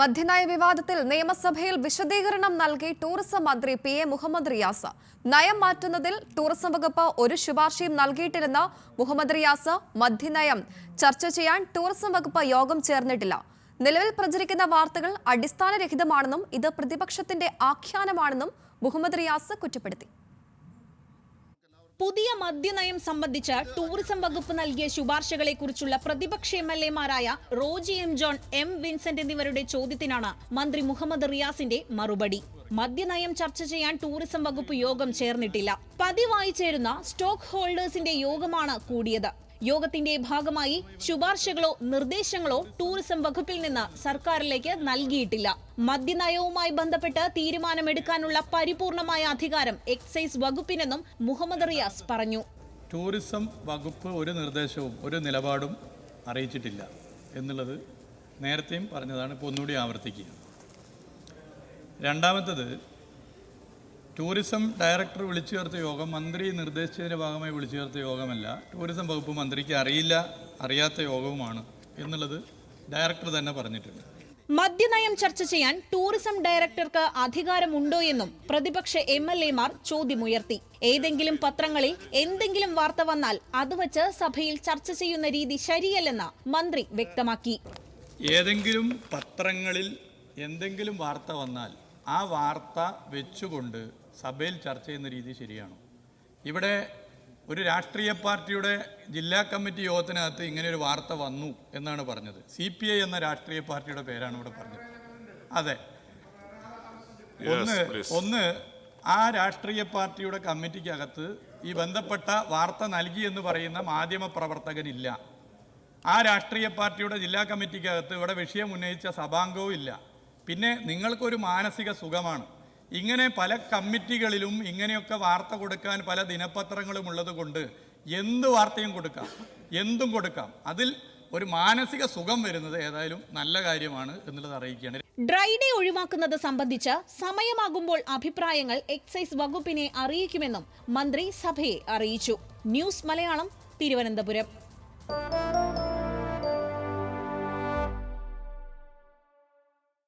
മദ്യനയ വിവാദത്തിൽ നിയമസഭയിൽ വിശദീകരണം നൽകി ടൂറിസം മന്ത്രി പി എ മുഹമ്മദ് റിയാസ്. നയം മാറ്റുന്നതിൽ ടൂറിസം വകുപ്പ് ഒരു ശുപാർശയും നൽകിയിട്ടില്ലെന്ന് മുഹമ്മദ് റിയാസ് മദ്യനയം ചർച്ച ചെയ്യാൻ ടൂറിസം വകുപ്പ് യോഗം ചേർന്നിട്ടില്ല. നിലവിൽ പ്രചരിക്കുന്ന വാർത്തകൾ അടിസ്ഥാനരഹിതമാണെന്നും ഇത് പ്രതിപക്ഷത്തിന്റെ ആഖ്യാനമാണെന്നും മുഹമ്മദ് റിയാസ് കുറ്റപ്പെടുത്തി. പുതിയ മദ്യനയം സംബന്ധിച്ച് ടൂറിസം വകുപ്പ് നൽകിയ ശുപാർശകളെ കുറിച്ചുള്ള പ്രതിപക്ഷ M L എമാരായ Roji M John M Vincent എന്നിവരുടെ ചോദ്യത്തിനാണ് മന്ത്രി മുഹമ്മദ് റിയാസിന്റെ മറുപടി. മദ്യനയം ചർച്ച ചെയ്യാൻ ടൂറിസം വകുപ്പ് യോഗം ചേർന്നിട്ടില്ല. പതിവായി ചേരുന്ന സ്റ്റോക്ക് ഹോൾഡേഴ്സിന്റെ യോഗമാണ് കൂടിയത്. യോഗത്തിന്റെ ഭാഗമായി ശുപാർശകളോ നിർദ്ദേശങ്ങളോ ടൂറിസം വകുപ്പിൽ നിന്ന് സർക്കാരിലേക്ക് നൽകിയിട്ടില്ല. മദ്യനയവുമായി ബന്ധപ്പെട്ട് തീരുമാനമെടുക്കാനുള്ള പരിപൂർണമായ അധികാരം എക്സൈസ് വകുപ്പിനെന്നും മുഹമ്മദ് റിയാസ് പറഞ്ഞു. ടൂറിസം വകുപ്പ് ഒരു നിർദ്ദേശവും ഒരു നിലപാടും അറിയിച്ചിട്ടില്ല എന്നുള്ളത് നേരത്തെയും പറഞ്ഞതാണ് ഇപ്പോൾ ഒന്നുകൂടി ആവർത്തിക്കുക. രണ്ടാമത്തത് ടൂറിസം ഡയറക്ടർ വിളിച്ചു ചേർത്ത യോഗം മന്ത്രി നിർദ്ദേശിച്ചതിന്റെ ഭാഗമായി വിളിച്ചു ചേർത്ത യോഗമല്ല. ടൂറിസം വകുപ്പ് മന്ത്രിക്ക് അറിയില്ല അറിയാത്ത യോഗവുമാണ് എന്നുള്ളത് ഡയറക്ടർ തന്നെ പറഞ്ഞിട്ടുണ്ട്. മദ്യനയം ചർച്ച ചെയ്യാൻ ടൂറിസം ഡയറക്ടർക്ക് അധികാരമുണ്ടോ എന്നും പ്രതിപക്ഷ എം എൽ എമാർ ചോദ്യമുയർത്തി. ഏതെങ്കിലും പത്രങ്ങളിൽ എന്തെങ്കിലും വാർത്ത വന്നാൽ അത് വച്ച് സഭയിൽ ചർച്ച ചെയ്യുന്ന രീതി ശരിയല്ലെന്ന് മന്ത്രി വ്യക്തമാക്കി. ഏതെങ്കിലും പത്രങ്ങളിൽ എന്തെങ്കിലും വാർത്ത വന്നാൽ ആ വാർത്ത വെച്ചുകൊണ്ട് സഭയിൽ ചർച്ച ചെയ്യുന്ന രീതി ശരിയാണോ? ഇവിടെ ഒരു രാഷ്ട്രീയ പാർട്ടിയുടെ ജില്ലാ കമ്മിറ്റി യോഗത്തിനകത്ത് ഇങ്ങനെ ഒരു വാർത്ത വന്നു എന്നാണ് പറഞ്ഞത്. സി പി ഐ എന്ന രാഷ്ട്രീയ പാർട്ടിയുടെ പേരാണ് ഇവിടെ പറഞ്ഞത്. അതെ. ഒന്ന് ഒന്ന് ആ രാഷ്ട്രീയ പാർട്ടിയുടെ കമ്മിറ്റിക്കകത്ത് ഈ ബന്ധപ്പെട്ട വാർത്ത നൽകി എന്ന് പറയുന്ന മാധ്യമ പ്രവർത്തകനില്ല ആ രാഷ്ട്രീയ പാർട്ടിയുടെ ജില്ലാ കമ്മിറ്റിക്കകത്ത് ഇവിടെ വിഷയം ഉന്നയിച്ച സഭാംഗവും ഇല്ല. പിന്നെ നിങ്ങൾക്കൊരു മാനസിക സുഖമാണ്. ഇങ്ങനെ പല കമ്മിറ്റികളിലും ഇങ്ങനെയൊക്കെ വാർത്ത കൊടുക്കാൻ പല ദിനപത്രങ്ങളും ഉള്ളത് കൊണ്ട് എന്ത് വാർത്തയും കൊടുക്കാം. എന്തും കൊടുക്കാം. അതിൽ ഒരു മാനസിക സുഖം വരുന്നത് ഏതായാലും നല്ല കാര്യമാണ് എന്നുള്ളത് അറിയിക്കുകയാണ്. ഡ്രൈ ഡേ ഒഴിവാക്കുന്നത് സംബന്ധിച്ച് സമയമാകുമ്പോൾ അഭിപ്രായങ്ങൾ എക്സൈസ് വകുപ്പിനെ അറിയിക്കുമെന്നും മന്ത്രി സഭയെ അറിയിച്ചു. ന്യൂസ് മലയാളം തിരുവനന്തപുരം.